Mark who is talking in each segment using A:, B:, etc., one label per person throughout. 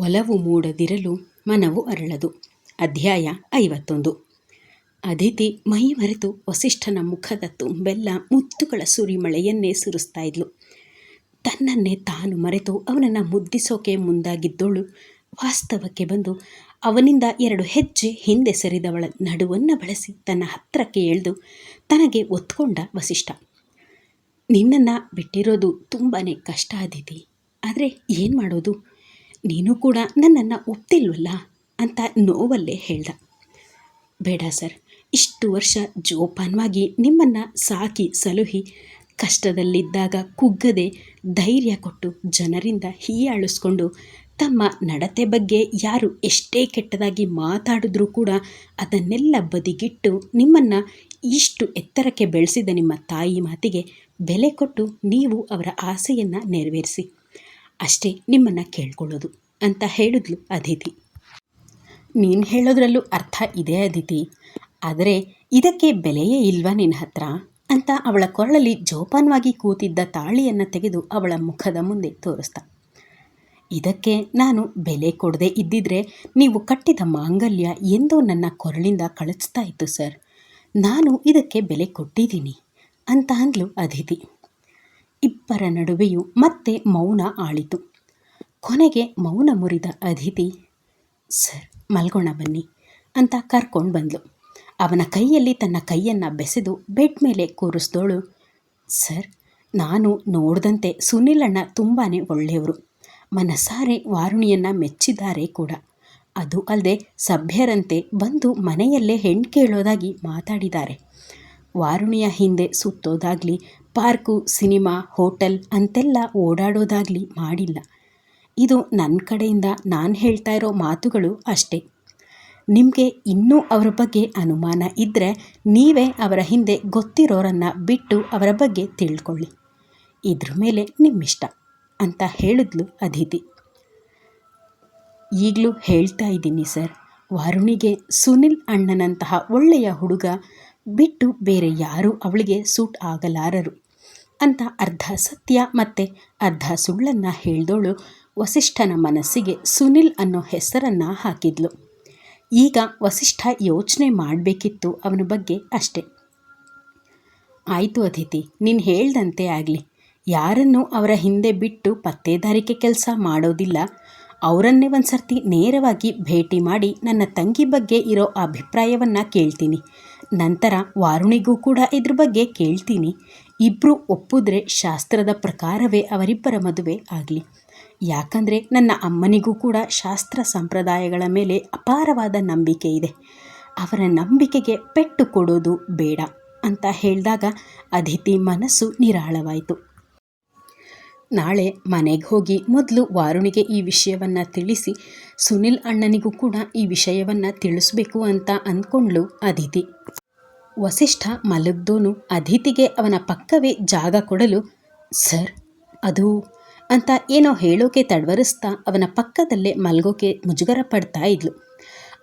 A: ಒಲವು ಮೂಡದಿರಲು ಮನವು ಅರಳದು. ಅಧ್ಯಾಯ ಐವತ್ತೊಂದು. ಅದಿತಿ ಮೈ ಮರೆತು ವಸಿಷ್ಠನ ಮುಖದ ತುಂಬೆಲ್ಲ ಮುತ್ತುಗಳ ಸುರಿಮಳೆಯನ್ನೇ ಸುರಿಸ್ತಾ ಇದ್ಲು. ತನ್ನನ್ನೇ ತಾನು ಮರೆತು ಅವನನ್ನು ಮುದ್ದಿಸೋಕೆ ಮುಂದಾಗಿದ್ದೋಳು. ವಾಸ್ತವಕ್ಕೆ ಬಂದು ಅವನಿಂದ ಎರಡು ಹೆಜ್ಜೆ ಹಿಂದೆ ಸರಿದವಳ ನಡುವನ್ನು ಬಳಸಿ ತನ್ನ ಹತ್ತಿರಕ್ಕೆ ಎಳೆದು ತನಗೆ ಒತ್ಕೊಂಡ ವಸಿಷ್ಠ, ನಿನ್ನನ್ನು ಬಿಟ್ಟಿರೋದು ತುಂಬಾ ಕಷ್ಟ ಅದಿತಿ. ಆದರೆ ಏನು ಮಾಡೋದು? ನೀನು ಕೂಡ ನನ್ನನ್ನು ಒಪ್ತಿಲ್ವಲ್ಲ ಅಂತ ನೋವಲ್ಲೇ ಹೇಳ್ದ. ಬೇಡ ಸರ್, ಇಷ್ಟು ವರ್ಷ ಜೋಪಾನವಾಗಿ ನಿಮ್ಮನ್ನು ಸಾಕಿ ಸಲುಹಿ ಕಷ್ಟದಲ್ಲಿದ್ದಾಗ ಕುಗ್ಗದೆ ಧೈರ್ಯ ಕೊಟ್ಟು ಜನರಿಂದ ಹೀಯಾಳಿಸ್ಕೊಂಡು ತಮ್ಮ ನಡತೆ ಬಗ್ಗೆ ಯಾರು ಎಷ್ಟೇ ಕೆಟ್ಟದಾಗಿ ಮಾತಾಡಿದ್ರೂ ಕೂಡ ಅದನ್ನೆಲ್ಲ ಬದಿಗಿಟ್ಟು ನಿಮ್ಮನ್ನು ಇಷ್ಟು ಎತ್ತರಕ್ಕೆ ಬೆಳೆಸಿದ ನಿಮ್ಮ ತಾಯಿ ಮಾತಿಗೆ ಬೆಲೆ ಕೊಟ್ಟು ನೀವು ಅವರ ಆಸೆಯನ್ನು ನೆರವೇರಿಸಿ. ಅಷ್ಟೇ ನಿಮ್ಮನ್ನು ಕೇಳ್ಕೊಳ್ಳೋದು. ಅಂತ ಹೇಳಿದ್ಲು ಅದಿತಿ. ನೀನು ಹೇಳೋದ್ರಲ್ಲೂ ಅರ್ಥ ಇದೆ ಅದಿತಿ. ಆದರೆ ಇದಕ್ಕೆ ಬೆಲೆಯೇ ಇಲ್ವಾ ನಿನ್ನ ಹತ್ರ? ಅಂತ ಅವಳ ಕೊರಳಲ್ಲಿ ಜೋಪಾನವಾಗಿ ಕೂತಿದ್ದ ತಾಳಿಯನ್ನು ತೆಗೆದು ಅವಳ ಮುಖದ ಮುಂದೆ ತೋರಿಸ್ತ ಇದಕ್ಕೆ ನಾನು ಬೆಲೆ ಕೊಡದೆ ಇದ್ದಿದ್ರೆ ನೀವು ಕಟ್ಟಿದ ಮಾಂಗಲ್ಯ ಎಂದೋ ನನ್ನ ಕೊರಳಿಂದ ಕಳಿಸ್ತಾ ಇತ್ತು, ಸರ್. ನಾನು ಇದಕ್ಕೆ ಬೆಲೆ ಕೊಟ್ಟಿದ್ದೀನಿ ಅಂತ ಅಂದ್ಲು ಅದಿತಿ. ಇಬ್ಬರ ನಡುವೆಯೂ ಮತ್ತೆ ಮೌನ ಆಳಿತು. ಕೊನೆಗೆ ಮೌನ ಮುರಿದ ಅದಿತಿ ಸರ್, ಮಲ್ಗೋಣ ಬನ್ನಿ ಅಂತ ಕರ್ಕೊಂಡು ಬಂದ್ಲು. ಅವನ ಕೈಯಲ್ಲಿ ತನ್ನ ಕೈಯನ್ನು ಬೆಸೆದು ಬೆಡ್ ಮೇಲೆ ಕೂರಿಸ್ದೋಳು, ಸರ್, ನಾನು ನೋಡಿದಂತೆ ಸುನಿಲಣ್ಣ ತುಂಬಾ ಒಳ್ಳೆಯವರು. ಮನಸಾರೆ ವಾರುಣಿಯನ್ನು ಮೆಚ್ಚಿದ್ದಾರೆ ಕೂಡ. ಅದು ಅಲ್ಲದೆ ಸಭ್ಯರಂತೆ ಬಂದು ಮನೆಯಲ್ಲೇ ಹೆಣ್ಣು ಕೇಳೋದಾಗಿ ಮಾತಾಡಿದ್ದಾರೆ. ವಾರುಣಿಯ ಹಿಂದೆ ಸುತ್ತೋದಾಗಲಿ, ಪಾರ್ಕು, ಸಿನಿಮಾ, ಹೋಟೆಲ್ ಅಂತೆಲ್ಲ ಓಡಾಡೋದಾಗಲಿ ಮಾಡಿಲ್ಲ. ಇದು ನನ್ನ ಕಡೆಯಿಂದ ನಾನು ಹೇಳ್ತಾ ಇರೋ ಮಾತುಗಳು ಅಷ್ಟೇ. ನಿಮಗೆ ಇನ್ನೂ ಅವರ ಬಗ್ಗೆ ಅನುಮಾನ ಇದ್ದರೆ ನೀವೇ ಅವರ ಹಿಂದೆ ಗೊತ್ತಿರೋರನ್ನು ಬಿಟ್ಟು ಅವರ ಬಗ್ಗೆ ತಿಳ್ಕೊಳ್ಳಿ. ಇದ್ರ ಮೇಲೆ ನಿಮ್ಮಿಷ್ಟ ಅಂತ ಹೇಳಿದ್ಲು ಅದಿತಿ. ಈಗಲೂ ಹೇಳ್ತಾ ಇದ್ದೀನಿ ಸರ್, ವರುಣಿಗೆ ಸುನಿಲ್ ಅಣ್ಣನಂತಹ ಒಳ್ಳೆಯ ಹುಡುಗ ಬಿಟ್ಟು ಬೇರೆ ಯಾರೂ ಅವಳಿಗೆ ಸೂಟ್ ಆಗಲಾರರು ಅಂತ ಅರ್ಧ ಸತ್ಯ ಮತ್ತು ಅರ್ಧ ಸುಳ್ಳನ್ನು ಹೇಳ್ದೋಳು ವಸಿಷ್ಠನ ಮನಸ್ಸಿಗೆ ಸುನಿಲ್ ಅನ್ನೋ ಹೆಸರನ್ನು ಹಾಕಿದ್ಲು. ಈಗ ವಸಿಷ್ಠ ಯೋಚನೆ ಮಾಡಬೇಕಿತ್ತು ಅವನ ಬಗ್ಗೆ ಅಷ್ಟೆ. ಆಯಿತು ಅತಿಥಿ, ನೀನು ಹೇಳ್ದಂತೆ ಆಗಲಿ. ಯಾರನ್ನು ಅವರ ಹಿಂದೆ ಬಿಟ್ಟು ಪತ್ತೇದಾರಿಕೆ ಕೆಲಸ ಮಾಡೋದಿಲ್ಲ. ಅವರನ್ನೇ ಒಂದು ಸರ್ತಿ ನೇರವಾಗಿ ಭೇಟಿ ಮಾಡಿ ನನ್ನ ತಂಗಿ ಬಗ್ಗೆ ಇರೋ ಅಭಿಪ್ರಾಯವನ್ನು ಕೇಳ್ತೀನಿ. ನಂತರ ವಾರುಣಿಗೂ ಕೂಡ ಇದ್ರ ಬಗ್ಗೆ ಕೇಳ್ತೀನಿ. ಇಬ್ಬರು ಒಪ್ಪಿದ್ರೆ ಶಾಸ್ತ್ರದ ಪ್ರಕಾರವೇ ಅವರಿಬ್ಬರ ಮದುವೆ ಆಗಲಿ. ಯಾಕಂದರೆ ನನ್ನ ಅಮ್ಮನಿಗೂ ಕೂಡ ಶಾಸ್ತ್ರ ಸಂಪ್ರದಾಯಗಳ ಮೇಲೆ ಅಪಾರವಾದ ನಂಬಿಕೆ ಇದೆ. ಅವರ ನಂಬಿಕೆಗೆ ಪೆಟ್ಟು ಕೊಡೋದು ಬೇಡ ಅಂತ ಹೇಳಿದಾಗ ಅದಿತಿ ಮನಸ್ಸು ನಿರಾಳವಾಯಿತು. ನಾಳೆ ಮನೆಗೆ ಹೋಗಿ ಮೊದಲು ವಾರುಣಿಗೆ ಈ ವಿಷಯವನ್ನು ತಿಳಿಸಿ, ಸುನಿಲ್ ಅಣ್ಣನಿಗೂ ಕೂಡ ಈ ವಿಷಯವನ್ನು ತಿಳಿಸ್ಬೇಕು ಅಂತ ಅಂದ್ಕೊಂಡ್ಲು ಅದಿತಿ ವಸಿಷ್ಠ ಮಲಗ್ದೋನು ಅದಿತಿಗೆ ಅವನ ಪಕ್ಕವೇ ಜಾಗ ಕೊಡಲು, ಸರ್, ಅದು ಅಂತ ಏನೋ ಹೇಳೋಕೆ ತಡವರಿಸ್ತಾ ಅವನ ಪಕ್ಕದಲ್ಲೇ ಮಲ್ಗೋಕೆ ಮುಜುಗರ ಪಡ್ತಾ ಇದ್ಲು.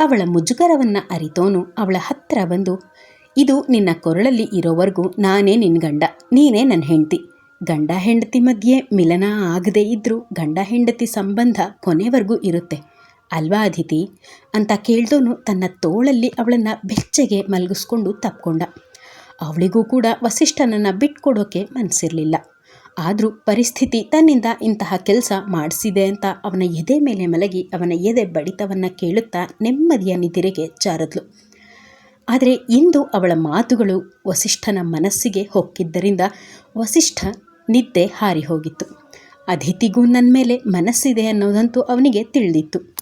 A: ಅವಳ ಮುಜುಗರವನ್ನು ಅರಿತೋನು ಅವಳ ಹತ್ತಿರ ಬಂದು, ಇದು ನಿನ್ನ ಕೊರಳಲ್ಲಿ ಇರೋವರೆಗೂ ನಾನೇ ನಿನ್ನ ಗಂಡ, ನೀನೇ ನನ್ನ ಹೆಂಡತಿ. ಗಂಡ ಹೆಂಡತಿ ಮಧ್ಯೆ ಮಿಲನ ಆಗದೇ ಇದ್ದರೂ ಗಂಡ ಹೆಂಡತಿ ಸಂಬಂಧ ಕೊನೆವರೆಗೂ ಇರುತ್ತೆ. ಅಲ್ವಾ ಅದಿತಿ? ಅಂತ ಕೇಳ್ದೋನು ತನ್ನ ತೋಳಲ್ಲಿ ಅವಳನ್ನು ಬೆಚ್ಚಗೆ ಮಲಗಿಸ್ಕೊಂಡು ತಪ್ಕೊಂಡ. ಅವಳಿಗೂ ಕೂಡ ವಸಿಷ್ಠನನ್ನು ಬಿಟ್ಕೊಡೋಕೆ ಮನಸ್ಸಿರಲಿಲ್ಲ ಆದರೂ ಪರಿಸ್ಥಿತಿ ತನ್ನಿಂದ ಇಂತಹ ಕೆಲಸ ಮಾಡಿಸಿದೆ ಅಂತ ಅವನ ಎದೆ ಮೇಲೆ ಮಲಗಿ ಅವನ ಎದೆ ಬಡಿತವನ್ನು ಕೇಳುತ್ತಾ ನೆಮ್ಮದಿಯ ನಿದಿರೆಗೆ ಜಾರದ್ಲು. ಆದರೆ ಇಂದು ಅವಳ ಮಾತುಗಳು ವಸಿಷ್ಠನ ಮನಸ್ಸಿಗೆ ಹೊಕ್ಕಿದ್ದರಿಂದ ವಸಿಷ್ಠ ನಿದ್ದೆ ಹಾರಿ ಹೋಗಿತ್ತು. ಅದಿತಿಗೂ ನನ್ನ ಮೇಲೆ ಮನಸ್ಸಿದೆ ಅನ್ನೋದಂತೂ ಅವನಿಗೆ ತಿಳಿದಿತ್ತು.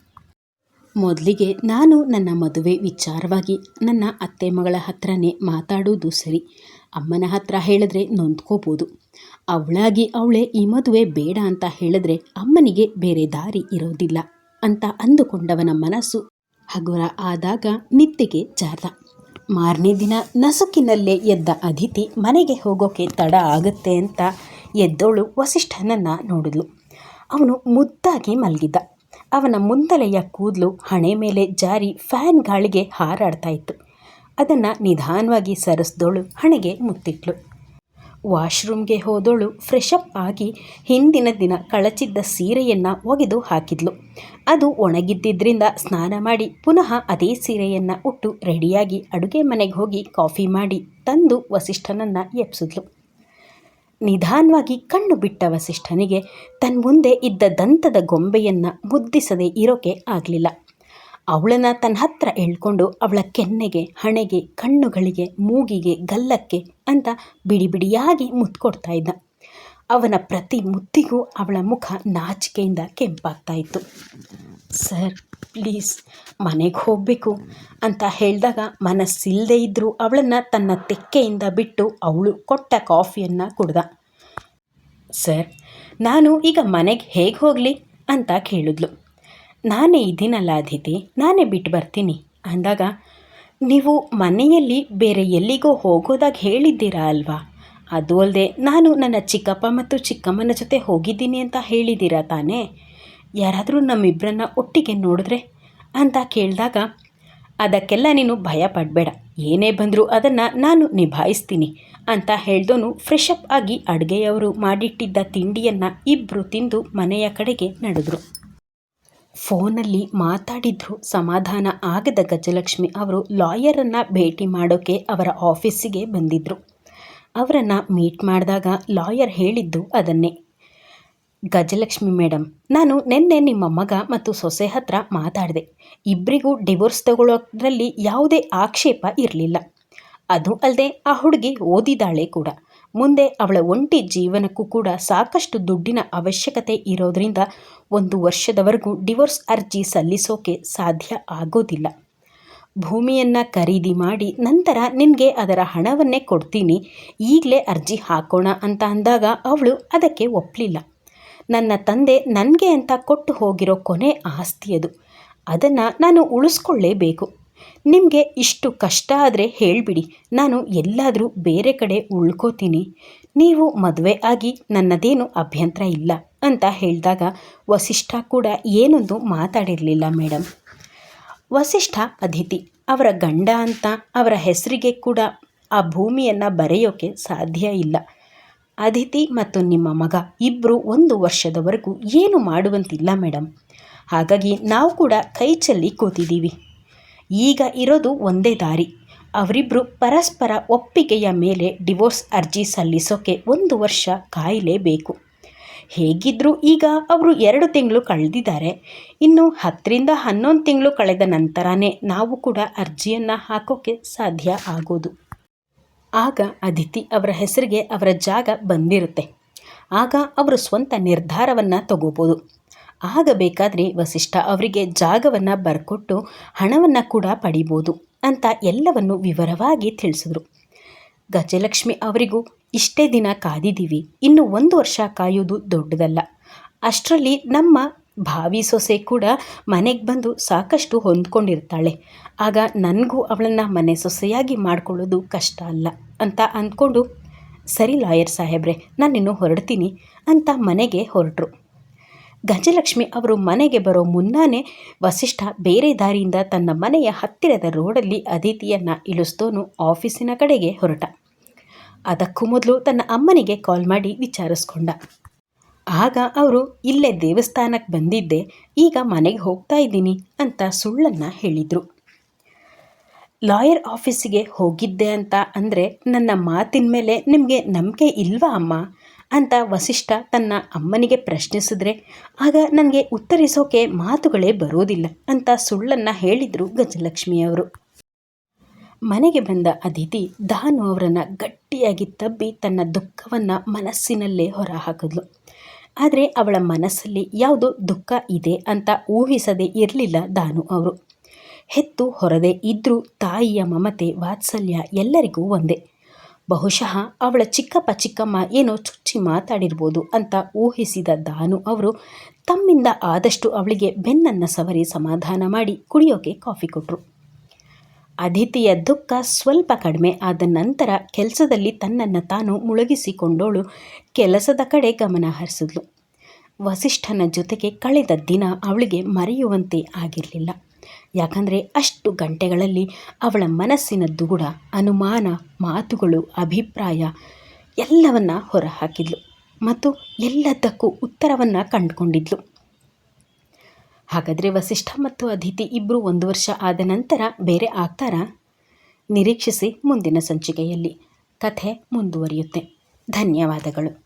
A: ಮೊದಲಿಗೆ ನಾನು ನನ್ನ ಮದುವೆ ವಿಚಾರವಾಗಿ ನನ್ನ ಅತ್ತೆ ಮಗಳ ಹತ್ರನೇ ಮಾತಾಡೋದು ಸರಿ. ಅಮ್ಮನ ಹತ್ರ ಹೇಳಿದ್ರೆ ನೊಂದ್ಕೋಬೋದು. ಅವಳಾಗಿ ಅವಳೇ ಈ ಮದುವೆ ಬೇಡ ಅಂತ ಹೇಳಿದ್ರೆ ಅಮ್ಮನಿಗೆ ಬೇರೆ ದಾರಿ ಇರೋದಿಲ್ಲ ಅಂತ ಅಂದುಕೊಂಡವನ ಮನಸ್ಸು ಹಗುರ ಆದಾಗ ನಿತ್ತಿಗೆ ಜಾರ್ದ. ಮಾರನೇ ದಿನ ನಸುಕಿನಲ್ಲೇ ಎದ್ದ ಅದಿತಿ ಮನೆಗೆ ಹೋಗೋಕೆ ತಡ ಆಗುತ್ತೆ ಅಂತ ಎದ್ದೋಳು ವಸಿಷ್ಠನನ್ನು ನೋಡಿದ್ಲು. ಅವನು ಮುದ್ದಾಗಿ ಮಲಗಿದ್ದ. ಅವನ ಮುಂದಲೆಯ ಕೂದಲು ಹಣೆ ಮೇಲೆ ಜಾರಿ ಫ್ಯಾನ್ ಗಾಳಿಗೆ ಹಾರಾಡ್ತಾ ಇತ್ತು. ಅದನ್ನು ನಿಧಾನವಾಗಿ ಸರಿಸ್ದೋಳು ಹಣೆಗೆ ಮುತ್ತಿಟ್ಲು. ವಾಶ್ರೂಮ್ಗೆ ಹೋದವಳು ಫ್ರೆಶಪ್ ಆಗಿ ಹಿಂದಿನ ದಿನ ಕಳಚಿದ್ದ ಸೀರೆಯನ್ನು ಒಗೆದು ಹಾಕಿದ್ಲು. ಅದು ಒಣಗಿದ್ದಿದ್ದರಿಂದ ಸ್ನಾನ ಮಾಡಿ ಪುನಃ ಅದೇ ಸೀರೆಯನ್ನು ಉಟ್ಟು ರೆಡಿಯಾಗಿ ಅಡುಗೆ ಮನೆಗೆ ಹೋಗಿ ಕಾಫಿ ಮಾಡಿ ತಂದು ವಸಿಷ್ಠನನ್ನು ಎಪ್ಸಿದ್ಲು ನಿಧಾನವಾಗಿ ಕಣ್ಣು ಬಿಟ್ಟ ವಸಿಷ್ಠನಿಗೆ ತನ್ನ ಮುಂದೆ ಇದ್ದ ದಂತದ ಗೊಂಬೆಯನ್ನು ಮುದ್ದಿಸದೆ ಇರೋಕೆ ಆಗಲಿಲ್ಲ. ಅವಳನ್ನು ತನ್ನ ಹತ್ರ ಎಳ್ಕೊಂಡು ಅವಳ ಕೆನ್ನೆಗೆ, ಹಣೆಗೆ, ಕಣ್ಣುಗಳಿಗೆ, ಮೂಗಿಗೆ, ಗಲ್ಲಕ್ಕೆ ಅಂತ ಬಿಡಿ ಬಿಡಿಯಾಗಿ ಮುತ್ತು ಕೊಡ್ತಾ ಇದ್ದ. ಅವನ ಪ್ರತಿ ಮುತ್ತಿಗೂ ಅವಳ ಮುಖ ನಾಚಿಕೆಯಿಂದ ಕೆಂಪಾಗ್ತಾ ಇತ್ತು. ಸರ್, ಪ್ಲೀಸ್ ಮನೆಗೆ ಹೋಗಬೇಕು ಅಂತ ಹೇಳಿದಾಗ ಮನಸ್ಸಿಲ್ಲದೆ ಇದ್ದರೂ ಅವಳನ್ನು ತನ್ನ ತೆಕ್ಕೆಯಿಂದ ಬಿಟ್ಟು ಅವಳು ಕೊಟ್ಟ ಕಾಫಿಯನ್ನು ಕುಡ್ದ. ಸರ್, ನಾನು ಈಗ ಮನೆಗೆ ಹೇಗೆ ಹೋಗಲಿ? ಅಂತ ಕೇಳಿದ್ಲು. ನಾನೇ ಇದ್ದೀನಲ್ಲ ಅದಿತಿ ನಾನೇ ಬಿಟ್ಟು ಬರ್ತೀನಿ ಅಂದಾಗ ನೀವು ಮನೆಯಲ್ಲಿ ಬೇರೆ ಎಲ್ಲಿಗೋ ಹೋಗೋದಾಗ ಹೇಳಿದ್ದೀರಾ ಅಲ್ವಾ? ಅದು ಅಲ್ಲದೆ ನಾನು ನನ್ನ ಚಿಕ್ಕಪ್ಪ ಮತ್ತು ಚಿಕ್ಕಮ್ಮನ ಜೊತೆ ಹೋಗಿದ್ದೀನಿ ಅಂತ ಹೇಳಿದ್ದೀರಾ ತಾನೇ? ಯಾರಾದರೂ ನಮ್ಮಿಬ್ಬರನ್ನ ಒಟ್ಟಿಗೆ ನೋಡಿದ್ರೆ ಅಂತ ಕೇಳಿದಾಗ, ಅದಕ್ಕೆಲ್ಲ ನೀನು ಭಯ ಪಡಬೇಡ ಏನೇ ಬಂದರೂ ಅದನ್ನು ನಾನು ನಿಭಾಯಿಸ್ತೀನಿ ಅಂತ ಹೇಳ್ದೋನು ಫ್ರೆಶಪ್ ಆಗಿ ಅಡುಗೆಯವರು ಮಾಡಿಟ್ಟಿದ್ದ ತಿಂಡಿಯನ್ನು ಇಬ್ಬರು ತಿಂದು ಮನೆಯ ಕಡೆಗೆ ನಡೆದ್ರು. ಫೋನಲ್ಲಿ ಮಾತಾಡಿದ್ರು ಸಮಾಧಾನ ಆಗದ ಗಜಲಕ್ಷ್ಮಿ ಅವರು ಲಾಯರನ್ನು ಭೇಟಿ ಮಾಡೋಕ್ಕೆ ಅವರ ಆಫೀಸಿಗೆ ಬಂದಿದ್ದರು ಅವರನ್ನು ಮೀಟ್ ಮಾಡಿದಾಗ ಲಾಯರ್ ಹೇಳಿದ್ದು ಅದನ್ನೇ. ಗಜಲಕ್ಷ್ಮಿ ಮೇಡಮ್ ನಾನು ನಿನ್ನೆ ನಿಮ್ಮ ಮಗ ಮತ್ತು ಸೊಸೆ ಹತ್ರ ಮಾತಾಡಿದೆ. ಇಬ್ಬರಿಗೂ ಡಿವೋರ್ಸ್ ತಗೊಳ್ಳೋದ್ರಲ್ಲಿ ಯಾವುದೇ ಆಕ್ಷೇಪ ಇರಲಿಲ್ಲ. ಅದು ಅಲ್ಲದೆ ಆ ಹುಡುಗಿ ಓದಿದಾಳೆ ಕೂಡ. ಮುಂದೆ ಅವಳ ಒಂಟಿ ಜೀವನಕ್ಕೂ ಕೂಡ ಸಾಕಷ್ಟು ದುಡ್ಡಿನ ಅವಶ್ಯಕತೆ ಇರೋದರಿಂದ ಒಂದು ವರ್ಷದವರೆಗೂ ಡಿವೋರ್ಸ್ ಅರ್ಜಿ ಸಲ್ಲಿಸೋಕೆ ಸಾಧ್ಯ ಆಗೋದಿಲ್ಲ. ಭೂಮಿಯನ್ನು ಖರೀದಿ ಮಾಡಿ ನಂತರ ನಿನಗೆ ಅದರ ಹಣವನ್ನೇ ಕೊಡ್ತೀನಿ, ಈಗಲೇ ಅರ್ಜಿ ಹಾಕೋಣ ಅಂತ ಅಂದಾಗ ಅವಳು ಅದಕ್ಕೆ ಒಪ್ಪಲಿಲ್ಲ ನನ್ನ ತಂದೆ ನನಗೆ ಅಂತ ಕೊಟ್ಟು ಹೋಗಿರೋ ಕೊನೆ ಆಸ್ತಿ ಅದು ಅದನ್ನು ನಾನು ಉಳಿಸ್ಕೊಳ್ಳೇಬೇಕು. ನಿಮಗೆ ಇಷ್ಟು ಕಷ್ಟ ಆದರೆ ಹೇಳಿಬಿಡಿ. ನಾನು ಎಲ್ಲಾದರೂ ಬೇರೆ ಕಡೆ ಉಳ್ಕೋತೀನಿ. ನೀವು ಮದುವೆ ಆಗಿ ನನ್ನದೇನು ಅಭ್ಯಂತರ ಇಲ್ಲ ಅಂತ ಹೇಳಿದಾಗ ವಸಿಷ್ಠ ಕೂಡ ಏನೊಂದು ಮಾತಾಡಿರಲಿಲ್ಲ ಮೇಡಮ್ ವಸಿಷ್ಠ ಅತಿಥಿ, ಅವರ ಗಂಡ ಅಂತ ಅವರ ಹೆಸರಿಗೆ ಕೂಡ ಆ ಭೂಮಿಯನ್ನು ಬರೆಯೋಕೆ ಸಾಧ್ಯ ಇಲ್ಲ. ಅದಿತಿ ಮತ್ತು ನಿಮ್ಮ ಮಗ ಇಬ್ಬರು ಒಂದು ವರ್ಷದವರೆಗೂ ಏನು ಮಾಡುವಂತಿಲ್ಲ ಮೇಡಮ್ ಹಾಗಾಗಿ ನಾವು ಕೂಡ ಕೈ ಚೆಲ್ಲಿ ಕೂತಿದ್ದೀವಿ. ಈಗ ಇರೋದು ಒಂದೇ ದಾರಿ. ಅವರಿಬ್ಬರು ಪರಸ್ಪರ ಒಪ್ಪಿಗೆಯ ಮೇಲೆ ಡಿವೋರ್ಸ್ ಅರ್ಜಿ ಸಲ್ಲಿಸೋಕೆ ಒಂದು ವರ್ಷ ಕಾಯಲೇಬೇಕು. ಹೇಗಿದ್ದರೂ ಈಗ ಅವರು ಎರಡು ತಿಂಗಳು ಕಳೆದಿದ್ದಾರೆ. ಇನ್ನು ಹತ್ತರಿಂದ ಹನ್ನೊಂದು ತಿಂಗಳು ಕಳೆದ ನಂತರನೇ ನಾವು ಕೂಡ ಅರ್ಜಿಯನ್ನು ಹಾಕೋಕ್ಕೆ ಸಾಧ್ಯ ಆಗೋದು. ಆಗ ಅದಿತಿ ಅವರ ಹೆಸರಿಗೆ ಅವರ ಜಾಗ ಬಂದಿರುತ್ತೆ. ಆಗ ಅವರು ಸ್ವಂತ ನಿರ್ಧಾರವನ್ನು ತಗೋಬೋದು. ಆಗ ಬೇಕಾದರೆ ವಸಿಷ್ಠ ಅವರಿಗೆ ಜಾಗವನ್ನು ಬರ್ಕೊಟ್ಟು ಹಣವನ್ನು ಕೂಡ ಪಡಿಬೋದು ಅಂತ ಎಲ್ಲವನ್ನು ವಿವರವಾಗಿ ತಿಳಿಸಿದ್ರು. ಗಜಲಕ್ಷ್ಮಿ ಅವರಿಗೂ ಇಷ್ಟೇ ದಿನ ಕಾದಿದ್ದೀವಿ. ಇನ್ನು ಒಂದು ವರ್ಷ ಕಾಯೋದು ದೊಡ್ಡದಲ್ಲ. ಅಷ್ಟರಲ್ಲಿ ನಮ್ಮ ಭಾವಿ ಸೊಸೆ ಕೂಡ ಮನೆಗೆ ಬಂದು ಸಾಕಷ್ಟು ಹೊಂದ್ಕೊಂಡಿರ್ತಾಳೆ. ಆಗ ನನಗೂ ಅವಳನ್ನು ಮನೆ ಸೊಸೆಯಾಗಿ ಮಾಡಿಕೊಳ್ಳೋದು ಕಷ್ಟ ಅಲ್ಲ ಅಂತ ಅಂದ್ಕೊಂಡು, ಸರಿ ಲಾಯರ್ ಸಾಹೇಬ್ರೆ, ನಾನಿನ್ನು ಹೊರಡ್ತೀನಿ ಅಂತ ಮನೆಗೆ ಹೊರಟರು. ಗಜಲಕ್ಷ್ಮಿ ಅವರು ಮನೆಗೆ ಬರೋ ಮುನ್ನಾನೇ ವಸಿಷ್ಠ ಬೇರೆ ದಾರಿಯಿಂದ ತನ್ನ ಮನೆಯ ಹತ್ತಿರದ ರೋಡಲ್ಲಿ ಅದಿತಿಯನ್ನು ಇಳಿಸ್ತೋನು ಆಫೀಸಿನ ಕಡೆಗೆ ಹೊರಟ. ಅದಕ್ಕೂ ಮೊದಲು ತನ್ನ ಅಮ್ಮನಿಗೆ ಕಾಲ್ ಮಾಡಿ ವಿಚಾರಿಸ್ಕೊಂಡ. ಆಗ ಅವರು, ಇಲ್ಲೇ ದೇವಸ್ಥಾನಕ್ಕೆ ಬಂದಿದ್ದೆ, ಈಗ ಮನೆಗೆ ಹೋಗ್ತಾ ಇದ್ದೀನಿ ಅಂತ ಸುಳ್ಳನ್ನು ಹೇಳಿದರು. ಲಾಯರ್ ಆಫೀಸಿಗೆ ಹೋಗಿದ್ದೆ ಅಂತ ಅಂದರೆ ನನ್ನ ಮಾತಿನ ಮೇಲೆ ನಿಮಗೆ ನಂಬಿಕೆ ಇಲ್ವಾ ಅಮ್ಮ? ಅಂತ ವಸಿಷ್ಠ ತನ್ನ ಅಮ್ಮನಿಗೆ ಪ್ರಶ್ನಿಸಿದ್ರೆ, ಆಗ ನನಗೆ ಉತ್ತರಿಸೋಕೆ ಮಾತುಗಳೇ ಬರೋದಿಲ್ಲ ಅಂತ ಸುಳ್ಳನ್ನು ಹೇಳಿದರು ಗಜಲಕ್ಷ್ಮಿಯವರು. ಮನೆಗೆ ಬಂದ ಅದಿತಿ ದಾನು ಅವರನ್ನು ಗಟ್ಟಿಯಾಗಿ ತಬ್ಬಿ ತನ್ನ ದುಃಖವನ್ನು ಮನಸ್ಸಿನಲ್ಲೇ ಹೊರಹಾಕಿದ್ಲು. ಆದರೆ ಅವಳ ಮನಸ್ಸಲ್ಲಿ ಯಾವುದೋ ದುಃಖ ಇದೆ ಅಂತ ಊಹಿಸದೇ ಇರಲಿಲ್ಲ ದಾನು ಅವರು. ಹೆತ್ತು ಹೊರದೆ ಇದ್ದರೂ ತಾಯಿಯ ಮಮತೆ ವಾತ್ಸಲ್ಯ ಎಲ್ಲರಿಗೂ ಒಂದೇ. ಬಹುಶಃ ಅವಳ ಚಿಕ್ಕಪ್ಪ ಚಿಕ್ಕಮ್ಮ ಏನೋ ಚುಚ್ಚಿ ಮಾತಾಡಿರ್ಬೋದು ಅಂತ ಊಹಿಸಿದ ದಾನು ಅವರು ತಮ್ಮಿಂದ ಆದಷ್ಟು ಅವಳಿಗೆ ಬೆನ್ನನ್ನು ಸವರಿ ಸಮಾಧಾನ ಮಾಡಿ ಕುಡಿಯೋಕೆ ಕಾಫಿ ಕೊಟ್ಟರು ಅದಿತಿಯ ದುಃಖ ಸ್ವಲ್ಪ ಕಡಿಮೆ ಆದ ನಂತರ ಕೆಲಸದಲ್ಲಿ ತನ್ನನ್ನು ತಾನು ಮುಳುಗಿಸಿಕೊಂಡೋಳು ಕೆಲಸದ ಕಡೆ ಗಮನ ಹರಿಸಿದ್ಲು. ವಸಿಷ್ಠನ ಜೊತೆಗೆ ಕಳೆದ ದಿನ ಅವಳಿಗೆ ಮರೆಯುವಂತೆ ಆಗಿರಲಿಲ್ಲ. ಯಾಕಂದರೆ ಅಷ್ಟು ಗಂಟೆಗಳಲ್ಲಿ ಅವಳ ಮನಸ್ಸಿನ ದುಗುಡ, ಅನುಮಾನ, ಮಾತುಗಳು, ಅಭಿಪ್ರಾಯ ಎಲ್ಲವನ್ನ ಹೊರಹಾಕಿದ್ಲು ಮತ್ತು ಎಲ್ಲದಕ್ಕೂ ಉತ್ತರವನ್ನು ಕಂಡುಕೊಂಡಿದ್ಲು. ಹಾಗಾದರೆ ವಸಿಷ್ಠ ಮತ್ತು ಅದಿತಿ ಇಬ್ಬರು ಒಂದು ವರ್ಷ ಆದ ನಂತರ ಬೇರೆ ಆಗ್ತಾರಾ? ನಿರೀಕ್ಷಿಸಿ ಮುಂದಿನ ಸಂಚಿಕೆಯಲ್ಲಿ ಕಥೆ ಮುಂದುವರಿಯುತ್ತೆ. ಧನ್ಯವಾದಗಳು.